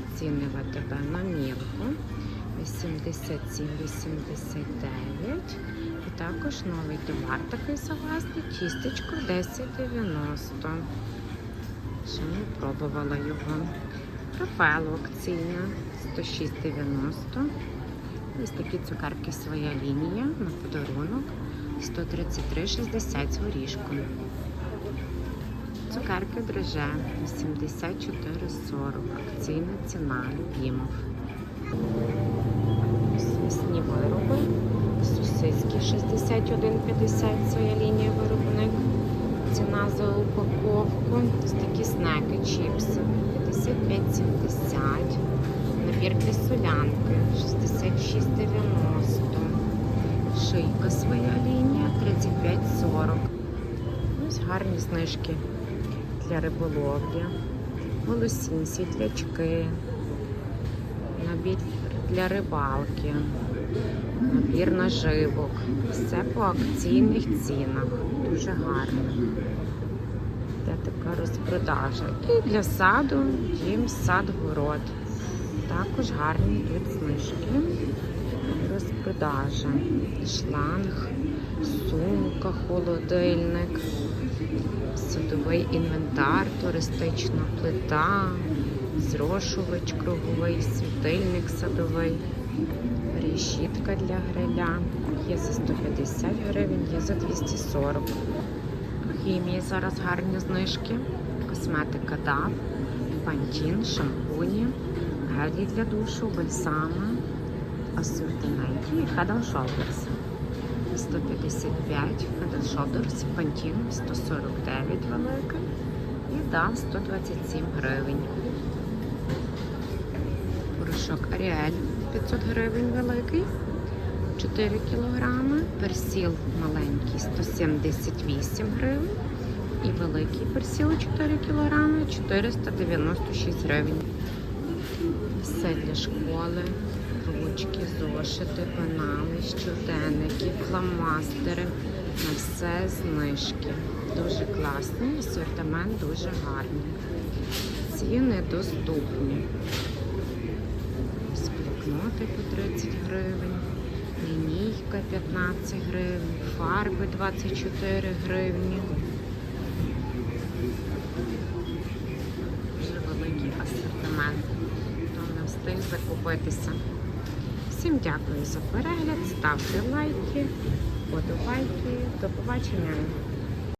Гарні ціни в АТБ на мілку 87,89. І також новий товар такий согласний, тістечко 10,90. Ще не пробувала його. Рафаело акційна 106,90. Ось такі цукерки своя лінія на подарунок 133,60 з горішком. Цукерки дроже 84,40. Акційна ціна Любімов. М'ясні вироби. Сосиски 61,50 своя лінія виробник. Ціна за упаковку. Ось такі снеки, чіпси 55,70. Набір для солянки 66,90. Шийка своя лінія 35,40. Ось гарні знижки для риболовлі, волосінь, світлячки, набір для рибалки, набір наживок. Все по акційних цінах. Дуже гарно. Де така розпродажа. І для саду їм сад-город. Також гарні тут знижки. Розпродажа. Шланг, сумка, холодильник, садовий інвентар, туристична плита, зрошувач круговий, світильник садовий, решітка для гриля. Є за 150 гривень, є за 240. Хімії зараз гарні знижки. Косметика DAV, пантін, шампуні, гелі для душу, бальсами, асортименті і Shoulders. 155 Head Shoulders, пантін 149 велика і DAV 127 гривень. Порошок Ariel 500 гривень великий. 4 кілограми, персіл маленький 178 гривень і великий персіл 4 кілограми 496 гривень. Все для школи, ручки, зошити, пенали, щоденники, фломастери. На все знижки. Дуже класний, асортимент дуже гарний. Ціни доступні. Ось блокноти по 30 гривень. Лінійка 15 гривень, фарби 24 гривні. Дуже великий асортимент. Хто не встиг закупитися. Всім дякую за перегляд, ставте лайки, подобайки. До побачення.